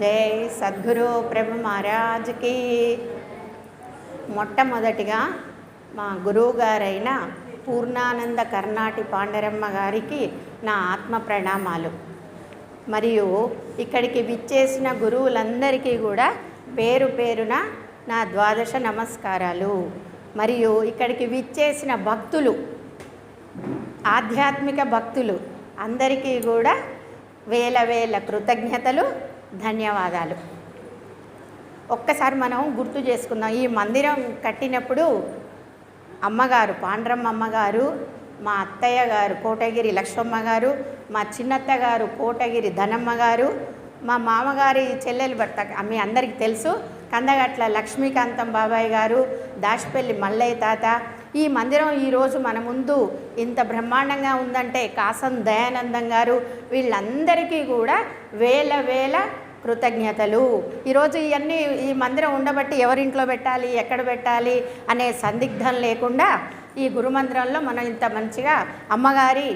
జై సద్గురు ప్రభు మహారాజ్కి మొట్టమొదటిగా మా గురువు గారైన పూర్ణానంద కర్ణాటి పాండరమ్మ గారికి నా ఆత్మ ప్రణామాలు. మరియు ఇక్కడికి విచ్చేసిన గురువులందరికీ కూడా పేరు పేరున నా ద్వాదశ నమస్కారాలు. మరియు ఇక్కడికి విచ్చేసిన భక్తులు ఆధ్యాత్మిక భక్తులు అందరికీ కూడా వేల వేల కృతజ్ఞతలు ధన్యవాదాలు. ఒక్కసారి మనం గుర్తు చేసుకుందాం. ఈ మందిరం కట్టినప్పుడు అమ్మగారు పాండ్రమ్మ అమ్మగారు మా అత్తయ్య గారు కోటగిరి లక్ష్మమ్మ గారు మా చిన్నత్త గారు కోటగిరి ధనమ్మ గారు మా మామగారి చెల్లెలు భర్త మీ అందరికీ తెలుసు కందగట్ల లక్ష్మీకాంతం బాబాయ్ గారు దాశపల్లి మల్లయ్య తాత. ఈ మందిరం ఈరోజు మన ముందు ఇంత బ్రహ్మాండంగా ఉందంటే కాసం దయానందం గారు వీళ్ళందరికీ కూడా వేల వేల కృతజ్ఞతలు. ఈరోజు ఇవన్నీ ఈ మందిరం ఉండబట్టి ఎవరింట్లో పెట్టాలి ఎక్కడ పెట్టాలి అనే సందిగ్ధం లేకుండా ఈ గురుమందిరంలో మనం ఇంత మంచిగా అమ్మగారి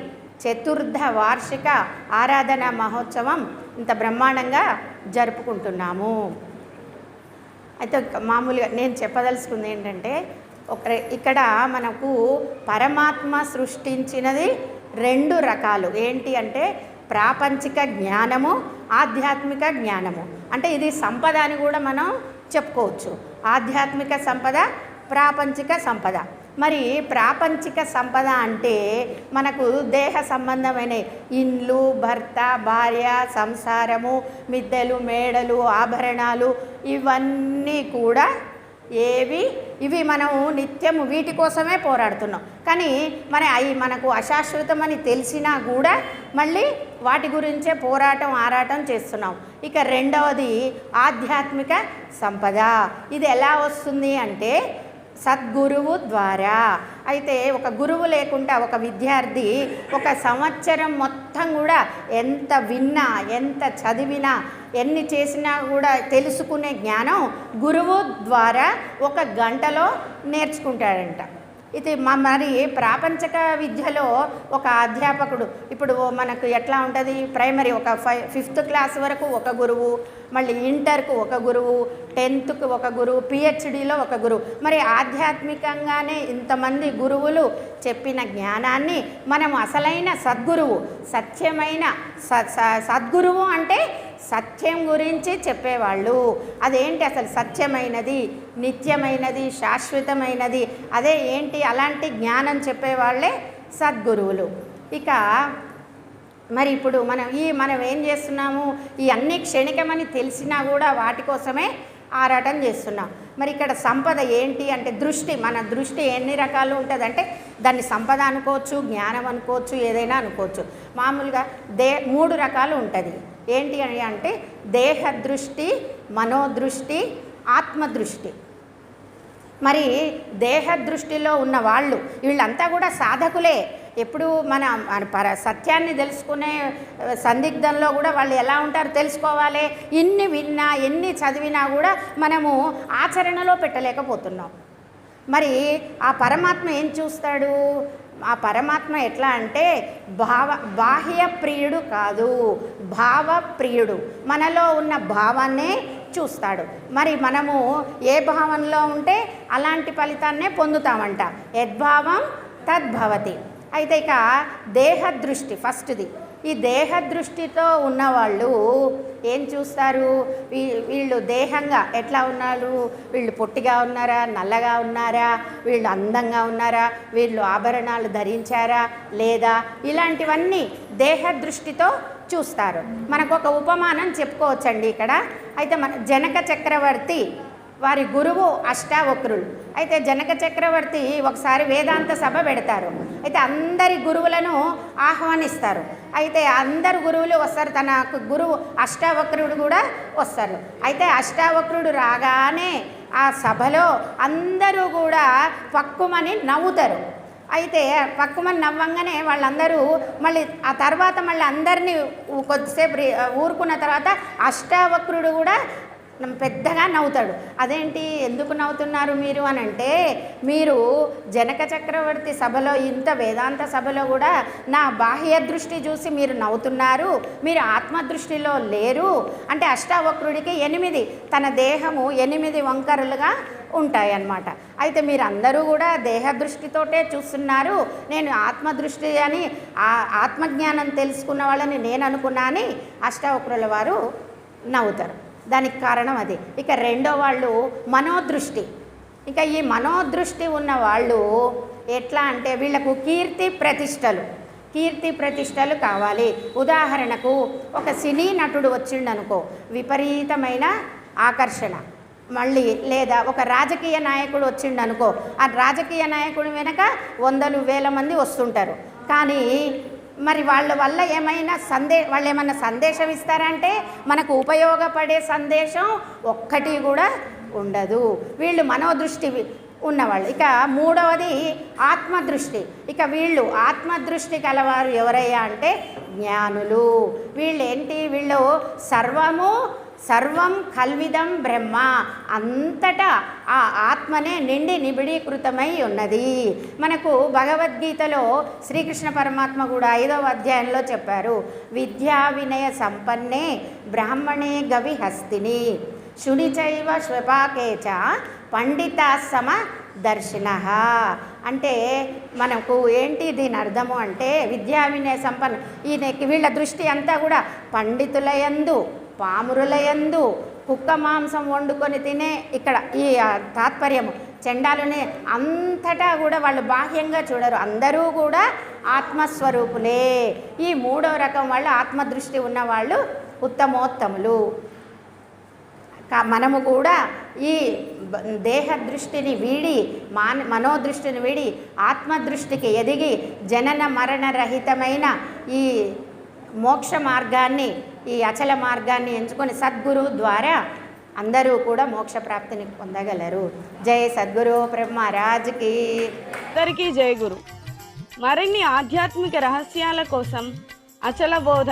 చతుర్థ వార్షిక ఆరాధన మహోత్సవం ఇంత బ్రహ్మాండంగా జరుపుకుంటున్నాము. అయితే మామూలుగా నేను చెప్పదలుచుకుంది ఏంటంటే ఒక ఇక్కడ మనకు పరమాత్మ సృష్టించినది రెండు రకాలు. ఏంటి అంటే ప్రాపంచిక జ్ఞానము ఆధ్యాత్మిక జ్ఞానము. అంటే ఇది సంపద అని కూడా మనం చెప్పుకోవచ్చు. ఆధ్యాత్మిక సంపద ప్రాపంచిక సంపద. మరి ప్రాపంచిక సంపద అంటే మనకు దేహ సంబంధమైన ఇండ్లు భర్త భార్య సంసారము మిద్దెలు మేడలు ఆభరణాలు ఇవన్నీ కూడా ఏవి? ఇవి మనము నిత్యము వీటి కోసమే పోరాడుతున్నాం. కానీ మన అవి మనకు అశాశ్వతమని తెలిసినా కూడా మళ్ళీ వాటి గురించే పోరాటం ఆరాటం చేస్తున్నాం. ఇక రెండవది ఆధ్యాత్మిక సంపద. ఇది ఎలా వస్తుంది అంటే సద్గురువు ద్వారా. అయితే ఒక గురువు లేకుండా ఒక విద్యార్థి ఒక సంవత్సరం మొత్తం కూడా ఎంత విన్నా ఎంత చదివినా ఎన్ని చేసినా కూడా తెలుసుకునే జ్ఞానం గురువు ద్వారా ఒక గంటలో నేర్చుకుంటాడంట. ఇది మా మరి ప్రాపంచక విద్యలో ఒక అధ్యాపకుడు. ఇప్పుడు మనకు ఎట్లా ఉంటుంది? ప్రైమరీ ఒక ఫైవ్ ఫిఫ్త్ క్లాస్ వరకు ఒక గురువు మళ్ళీ ఇంటర్కు ఒక గురువు టెన్త్కు ఒక గురువు పిహెచ్డిలో ఒక గురువు. మరి ఆధ్యాత్మికంగానే ఇంతమంది గురువులు చెప్పిన జ్ఞానాన్ని మనం అసలైన సద్గురువు సత్యమైన స- సద్గురువు అంటే సత్యం గురించి చెప్పేవాళ్ళు. అదేంటి అసలు సత్యమైనది? నిత్యమైనది? శాశ్వతమైనది? అదే ఏంటి? అలాంటి జ్ఞానం చెప్పేవాళ్ళే సద్గురువులు. ఇక మరి ఇప్పుడు మనం ఈ మనం ఏం చేస్తున్నాము? ఈ అన్ని క్షణికమని తెలిసినా కూడా వాటి కోసమే ఆరాటం చేస్తున్నాం. మరి ఇక్కడ సంపద ఏంటి అంటే దృష్టి మన దృష్టి ఎన్ని రకాలు ఉంటుందంటే దాన్ని సంపద అనుకోవచ్చు జ్ఞానం అనుకోవచ్చు ఏదైనా అనుకోవచ్చు. మామూలుగా దే మూడు రకాలు ఉంటుంది. ఏంటి అని అంటే దేహదృష్టి మనోదృష్టి ఆత్మదృష్టి. మరి దేహ దృష్టిలో ఉన్న వాళ్ళు వీళ్ళంతా కూడా సాధకులే. ఎప్పుడు మన మన పర సత్యాన్ని తెలుసుకునే సందిగ్ధంలో కూడా వాళ్ళు ఎలా ఉంటారో తెలుసుకోవాలి. ఇన్ని విన్నా ఎన్ని చదివినా కూడా మనము ఆచరణలో పెట్టలేకపోతున్నాం. మరి ఆ పరమాత్మ ఏం చూస్తాడు? ఆ పరమాత్మ ఎట్లా అంటే భావ బాహ్య ప్రియుడు కాదు భావ ప్రియుడు. మనలో ఉన్న భావాన్నే చూస్తాడు. మరి మనము ఏ భావంలో ఉంటే అలాంటి ఫలితాన్నే పొందుతామంట. యద్భావం తద్భవతి. అయితే ఇక దేహ దృష్టి ఫస్ట్ది. ఈ దేహ దృష్టితో ఉన్నవాళ్ళు ఏం చూస్తారు? వీ- వీళ్ళు దేహంగా ఎట్లా ఉన్నారు? వీళ్ళు పొట్టిగా ఉన్నారా? నల్లగా ఉన్నారా? వీళ్ళు అందంగా ఉన్నారా? వీళ్ళు ఆభరణాలు ధరించారా? లేదా? ఇలాంటివన్నీ దేహ దృష్టితో చూస్తారు. మనకు ఒక ఉపమానం చెప్పుకోవచ్చండి ఇక్కడ. అయితే మన జనక చక్రవర్తి వారి గురువు అష్టావక్రులు. అయితే జనక చక్రవర్తి ఒకసారి వేదాంత సభ పెడతారు. అయితే అందరి గురువులను ఆహ్వానిస్తారు. అయితే అందరు గురువులు వస్తారు. తన గురువు అష్టావక్రుడు కూడా వస్తారు. అయితే అష్టావక్రుడు రాగానే ఆ సభలో అందరూ కూడా పక్కుమని నవ్వుతారు. అయితే పక్కుమని నవ్వంగానే వాళ్ళందరూ మళ్ళీ ఆ తర్వాత మళ్ళీ అందరినీ కొద్దిసేపు ఊరుకున్న తర్వాత అష్టావక్రుడు కూడా పెద్దగా నవ్వుతాడు. అదేంటి ఎందుకు నవ్వుతున్నారు మీరు? అని అంటే మీరు జనక చక్రవర్తి సభలో ఇంత వేదాంత సభలో కూడా నా బాహ్య దృష్టి చూసి మీరు నవ్వుతున్నారు. మీరు ఆత్మదృష్టిలో లేరు. అంటే అష్టావక్రుడికి ఎనిమిది తన దేహము ఎనిమిది వంకరలుగా ఉంటాయన్నమాట. అయితే మీరు అందరూ కూడా దేహ దృష్టితోటే చూస్తున్నారు. నేను ఆత్మదృష్టి అని ఆ ఆత్మజ్ఞానం తెలుసుకున్న వాళ్ళని నేను అనుకున్నా అని అష్టావక్రుల వారు నవ్వుతారు. దానికి కారణం అది. ఇక రెండో వాళ్ళు మనోదృష్టి. ఇంకా ఈ మనోదృష్టి ఉన్న వాళ్ళు ఎట్లా అంటే వీళ్ళకు కీర్తి ప్రతిష్టలు. కీర్తి ప్రతిష్టలు కావాలి. ఉదాహరణకు ఒక సినీ నటుడు వచ్చిండనుకో విపరీతమైన ఆకర్షణ. మళ్ళీ లేదా ఒక రాజకీయ నాయకుడు వచ్చిండనుకో ఆ రాజకీయ నాయకుడు వెనక వందలు వేల మంది వస్తుంటారు. కానీ మరి వాళ్ళ వల్ల ఏమైనా సందే వాళ్ళు ఏమైనా సందేశం ఇస్తారంటే మనకు ఉపయోగపడే సందేశం ఒక్కటి కూడా ఉండదు. వీళ్ళు మనోదృష్టి ఉన్నవాళ్ళు. ఇక మూడవది ఆత్మదృష్టి. ఇక వీళ్ళు ఆత్మదృష్టి కలవారు ఎవరయ్యా అంటే జ్ఞానులు. వీళ్ళు ఏంటి వీళ్ళు సర్వము సర్వం కల్విదం బ్రహ్మ. అంతటా ఆ ఆత్మనే నిండి నిబిడీకృతమై ఉన్నది. మనకు భగవద్గీతలో శ్రీకృష్ణ పరమాత్మ కూడా ఐదవ అధ్యాయంలో చెప్పారు. విద్యా వినయ సంపన్నే బ్రాహ్మణే గవి హస్తిని. శునిచైవ శ్వపాకేచ పండిత సమ అంటే మనకు ఏంటి దీని అర్థము అంటే విద్యా వినయ సంపన్న ఈయనకి వీళ్ళ దృష్టి అంతా కూడా పండితులయందు పామురులయందు కుక్క మాంసం వండుకొని తినే ఇక్కడ ఈ తాత్పర్యము. చెండాలునే అంతటా కూడా వాళ్ళు బాహ్యంగా చూడరు. అందరూ కూడా ఆత్మస్వరూపులే. ఈ మూడో రకం వాళ్ళు ఆత్మదృష్టి ఉన్నవాళ్ళు ఉత్తమోత్తములు. మనము కూడా ఈ దేహ దృష్టిని వీడి మాన మనోదృష్టిని వీడి ఆత్మదృష్టికి ఎదిగి జనన మరణ రహితమైన ఈ మోక్ష మార్గాన్ని ఈ అచల మార్గాన్ని ఎంచుకొని సద్గురు ద్వారా అందరూ కూడా మోక్ష ప్రాప్తిని పొందగలరు. జయ సద్గురు బ్రహ్మరాజ్కి అందరికీ జయ గురు. మరిన్ని ఆధ్యాత్మిక రహస్యాల కోసం అచల బోధ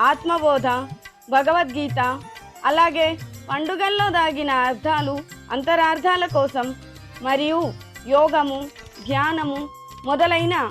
ఆత్మబోధ భగవద్గీత అలాగే పండుగల్లో దాగిన అర్థాలు అంతరార్థాల కోసం మరియు యోగము ధ్యానము మొదలైన